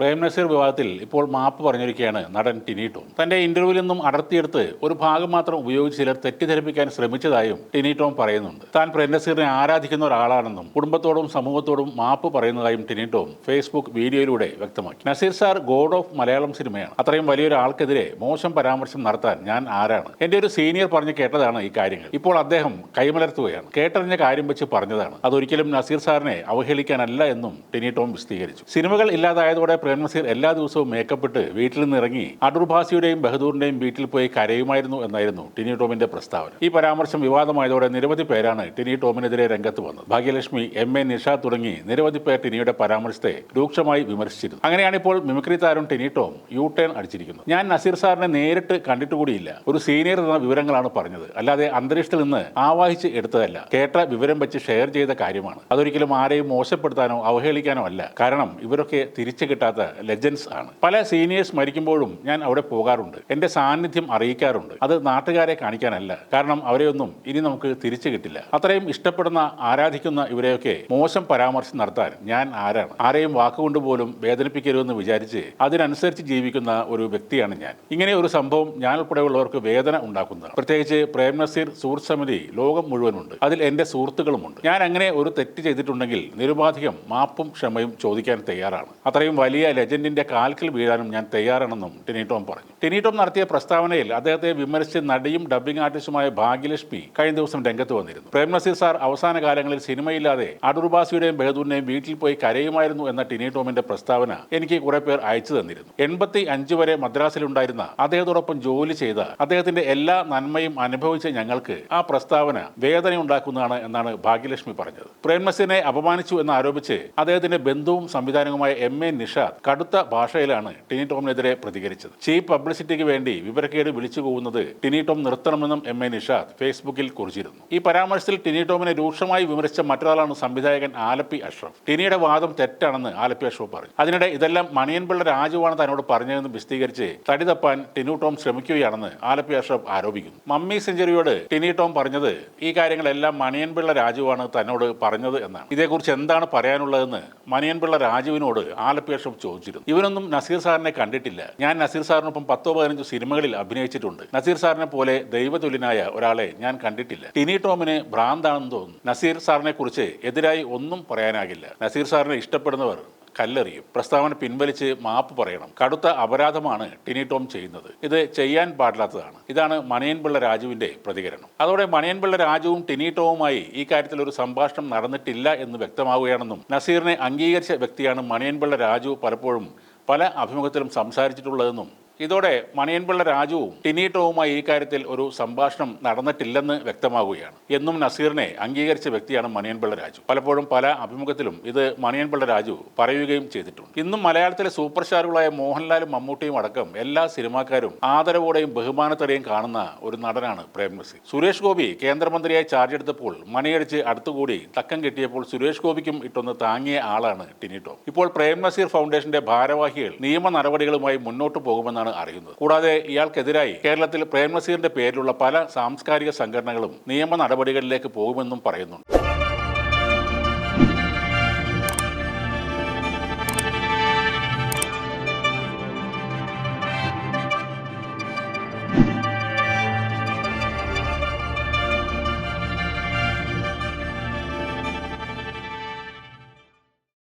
പ്രേം നസീർ വിവാദത്തിൽ ഇപ്പോൾ മാപ്പ് പറഞ്ഞിരിക്കുകയാണ് നടൻ ടിനി ടോം. തന്റെ ഇന്റർവ്യൂവിൽ നിന്നും അടർത്തിയെടുത്ത് ഒരു ഭാഗം മാത്രം ഉപയോഗിച്ച് ചിലർ തെറ്റിദ്ധരിപ്പിക്കാൻ ശ്രമിച്ചതായും ടിനി ടോം പറയുന്നുണ്ട്. താൻ പ്രേം നസീറിനെ ആരാധിക്കുന്ന ഒരാളാണെന്നും കുടുംബത്തോടും സമൂഹത്തോടും മാപ്പ് പറയുന്നതായും ടിനി ടോം ഫേസ്ബുക്ക് വീഡിയോയിലൂടെ വ്യക്തമാക്കി. Nazir sir god of Malayalam സിനിമയാണ്. അത്രയും വലിയൊരു ആൾക്കെതിരെ മോശം പരാമർശം നടത്താൻ ഞാൻ ആരാണ്? എന്റെ ഒരു സീനിയർ പറഞ്ഞു കേട്ടതാണ് ഈ കാര്യങ്ങൾ. ഇപ്പോൾ അദ്ദേഹം കൈമലർത്തുകയാണ്. കേട്ടറിഞ്ഞ കാര്യം വെച്ച് പറഞ്ഞതാണ്. അതൊരിക്കലും നസീർ സാറിനെ അവഹേളിക്കാനല്ല എന്നും ടിനി ടോം വിശദീകരിച്ചു. സിനിമകൾ ഇല്ലാതായതോടെ പ്രേം നസീർ എല്ലാ ദിവസവും മേക്കപ്പ് ഇട്ട് വീട്ടിൽ നിന്ന് ഇറങ്ങി അടൂർ ഭാസിയുടെയും ബഹദൂറിന്റെയും വീട്ടിൽ പോയി കരയുമായിരുന്നു എന്നായിരുന്നു ടിനി ടോമിന്റെ പ്രസ്താവന. ഈ പരാമർശം വിവാദമായതോടെ നിരവധി പേരാണ് ടിനി ടോമിനെതിരെ രംഗത്ത് വന്നത്. ഭാഗ്യലക്ഷ്മി എം എ നിഷ തുടങ്ങി നിരവധി പേർ ടിനിയുടെ പരാമർശത്തെ രൂക്ഷമായി വിമർശിച്ചിരുന്നു. അങ്ങനെയാണ് ഇപ്പോൾ മിമിക്രി താരം ടിനി ടോം യു ടേൺ അടിച്ചിരിക്കുന്നത്. ഞാൻ നസീർ സാറിനെ നേരിട്ട് കണ്ടിട്ടുകൂടിയില്ല ഒരു സീനിയർ എന്ന വിവരങ്ങളാണ് പറഞ്ഞത്. അല്ലാതെ അന്തരീക്ഷത്തിൽ നിന്ന് ആവാഹിച്ച് എടുത്തതല്ല. കേട്ട വിവരം വെച്ച് ഷെയർ ചെയ്ത കാര്യമാണ്. അതൊരിക്കലും ആരെയും മോശപ്പെടുത്താനോ അവഹേളിക്കാനോ അല്ല. കാരണം ഇവരൊക്കെ തിരിച്ചു കിട്ടാത്ത ലെജൻസ് ആണ്. പല സീനിയേഴ്സ് മരിക്കുമ്പോഴും ഞാൻ അവിടെ പോകാറുണ്ട്. എന്റെ സാന്നിധ്യം അറിയിക്കാറുണ്ട്. അത് നാട്ടുകാരെ കാണിക്കാനല്ല. കാരണം അവരെയൊന്നും ഇനി നമുക്ക് തിരിച്ചു കിട്ടില്ല. അത്രയും ഇഷ്ടപ്പെടുന്ന ആരാധിക്കുന്ന ഇവരെയൊക്കെ മോശം പരാമർശം നടത്താൻ ഞാൻ ആരാണ്? ആരെയും വാക്കുകൊണ്ട് പോലും വേദനിപ്പിക്കരുതെന്ന് വിചാരിച്ച് അതിനനുസരിച്ച് ജീവിക്കുന്ന ഒരു വ്യക്തിയാണ് ഞാൻ. ഇങ്ങനെ ഒരു സംഭവം ഞാൻ ഉൾപ്പെടെയുള്ളവർക്ക് വേദന ഉണ്ടാക്കുന്നത് പ്രത്യേകിച്ച് പ്രേം നസീർ സുഹൃത്ത് സമിതി ലോകം മുഴുവനുണ്ട്. അതിൽ എന്റെ സുഹൃത്തുക്കളുമുണ്ട്. ഞാൻ അങ്ങനെ ഒരു തെറ്റ് ചെയ്തിട്ടുണ്ടെങ്കിൽ നിരുപാധികം മാപ്പും ക്ഷമയും ചോദിക്കാൻ തയ്യാറാണ്. അത്രയും വലിയ ലെജൻഡിന്റെ കാൽക്കിൽ വീഴാനും ഞാൻ തയ്യാറാണെന്നും ടിനി ടോം പറഞ്ഞു. ടിനി ടോം നടത്തിയ പ്രസ്താവനയിൽ അദ്ദേഹത്തെ വിമർശിച്ച് നടിയും ഡബ്ബിംഗ് ആർട്ടിസ്റ്റുമായ ഭാഗ്യലക്ഷ്മി കഴിഞ്ഞ ദിവസം രംഗത്ത് വന്നിരുന്നു. പ്രേം നസീർ സാർ അവസാന കാലങ്ങളിൽ സിനിമയില്ലാതെ അടൂർബാസിയുടെയും ബഹദൂറിനെയും വീട്ടിൽ പോയി കരയുമായിരുന്നു എന്ന ടിനി ടോമിന്റെ പ്രസ്താവന എനിക്ക് കുറെ പേർ അയച്ചു തന്നിരുന്നു. എൺപത്തി അഞ്ച് വരെ മദ്രാസിലുണ്ടായിരുന്ന അദ്ദേഹത്തോടൊപ്പം ജോലി ചെയ്ത അദ്ദേഹത്തിന്റെ എല്ലാ നന്മയും അനുഭവിച്ച ഞങ്ങൾക്ക് ആ പ്രസ്താവന വേദന ഉണ്ടാക്കുന്നതാണ് എന്നാണ് ഭാഗ്യലക്ഷ്മി പറഞ്ഞത്. പ്രേം നസീറിനെ അപമാനിച്ചു എന്ന് ആരോപിച്ച് അദ്ദേഹത്തിന്റെ ബന്ധുവും സംവിധാനവുമായ എം എ നിഷാദ് കടുത്ത ഭാഷയിലാണ് ടിനി ടോമിനെതിരെ പ്രതികരിച്ചത്. ചീപ്പ് പബ്ലിസിറ്റിക്ക് വേണ്ടി വിവരക്കേട് വിളിച്ചു പോകുന്നത് ടിനി ടോം നിർത്തണമെന്നും എം എ നിഷാദ് ഫേസ്ബുക്കിൽ കുറിച്ചിരുന്നു. ഈ പരാമർശത്തിൽ ടിനി ടോമിനെ രൂക്ഷമായി വിമർശിച്ച മറ്റൊരാളാണ് സംവിധായകൻ ആലപ്പി അഷ്റഫ്. ടിനിയുടെ വാദം തെറ്റാണെന്ന് ആലപ്പി അഷ്റഫ് പറഞ്ഞു. അതിനിടെ ഇതെല്ലാം മണിയൻപിള്ള രാജുവാണ് തന്നോട് പറഞ്ഞതെന്ന് വിശദീകരിച്ച് തടി തപ്പാൻ ടിനു ടോം ശ്രമിക്കുകയാണെന്ന് ആലപ്പി അഷ്റഫ് ആരോപിക്കുന്നു. മമ്മി സെഞ്ചുറിയോട് ടിനി ടോം പറഞ്ഞത് ഈ കാര്യങ്ങളെല്ലാം മണിയൻപിള്ള രാജുവാണ് തന്നോട് പറഞ്ഞത് എന്നാണ്. ഇതേക്കുറിച്ച് എന്താണ് പറയാനുള്ളതെന്ന് മണിയൻപിള്ള രാജുവിനോട് ആലപ്പി അഷ്റഫ് ചോദിച്ചിരുന്നു. ഇവനൊന്നും നസീർ സാറിനെ കണ്ടിട്ടില്ല. ഞാൻ നസീർ സാറിനൊപ്പം പത്തോ പതിനഞ്ചോ സിനിമകളിൽ അഭിനയിച്ചിട്ടുണ്ട്. നസീർ സാറിനെ പോലെ ദൈവതുല്യനായ ഒരാളെ ഞാൻ കണ്ടിട്ടില്ല. ടിനി ടോമിന് ഭ്രാന്താണെന്ന് തോന്നുന്നു. നസീർ സാറിനെ കുറിച്ച് എതിരായി ഒന്നും പറയാനാകില്ല. നസീർ സാറിനെ ഇഷ്ടപ്പെടുന്നവർ കല്ലെറിയും. പ്രസ്താവന പിൻവലിച്ച് മാപ്പ് പറയണം. കടുത്ത അപരാധമാണ് ടിനി ടോം ചെയ്യുന്നത്. ഇത് ചെയ്യാൻ പാടില്ലാത്തതാണ്. ഇതാണ് മണിയൻപിള്ള രാജുവിന്റെ പ്രതികരണം. അതോടെ മണിയൻപിള്ള രാജുവും ടിനി ടോമുമായി ഈ കാര്യത്തിൽ ഒരു സംഭാഷണം നടന്നിട്ടില്ല എന്ന് വ്യക്തമാവുകയാണെന്നും നസീറിനെ അംഗീകരിച്ച വ്യക്തിയാണ് മണിയൻപിള്ള രാജു പലപ്പോഴും പല അഭിമുഖത്തിലും സംസാരിച്ചിട്ടുള്ളതെന്നും ഇതോടെ മണിയൻപിള്ള രാജുവും ടിനി ടോവുമായി ഈ കാര്യത്തിൽ ഒരു സംഭാഷണം നടന്നിട്ടില്ലെന്ന് വ്യക്തമാവുകയാണ്. എന്നും നസീറിനെ അംഗീകരിച്ച വ്യക്തിയാണ് മണിയൻപിള്ള രാജു. പലപ്പോഴും പല അഭിമുഖത്തിലും ഇത് മണിയൻപിള്ള രാജു പറയുകയും ചെയ്തിട്ടുണ്ട്. ഇന്നും മലയാളത്തിലെ സൂപ്പർ സ്റ്റാറുകളായ മോഹൻലാലും മമ്മൂട്ടിയും അടക്കം എല്ലാ സിനിമാക്കാരും ആദരവോടെയും ബഹുമാനത്തോടെയും കാണുന്ന ഒരു നടനാണ് പ്രേം നസീർ. സുരേഷ് ഗോപി കേന്ദ്രമന്ത്രിയായി ചാർജ് എടുത്തപ്പോൾ മണിയടിച്ച് അടുത്തുകൂടി തക്കം കിട്ടിയപ്പോൾ സുരേഷ് ഗോപിക്കും ഇട്ടൊന്ന് താങ്ങിയ ആളാണ് ടിനി ടോം ഇപ്പോൾ പ്രേം നസീർ ഫൗണ്ടേഷന്റെ ഭാരവാഹികൾ നിയമ നടപടികളുമായി മുന്നോട്ട് പോകുമെന്നാണ് അറിയുന്നത്. കൂടാതെ ഇയാൾക്കെതിരായി കേരളത്തിൽ പ്രേംനസീറിന്റെ പേരിലുള്ള പല സാംസ്കാരിക സംഘടനകളും നിയമ നടപടികളിലേക്ക് പോകുമെന്നും പറയുന്നുണ്ട്.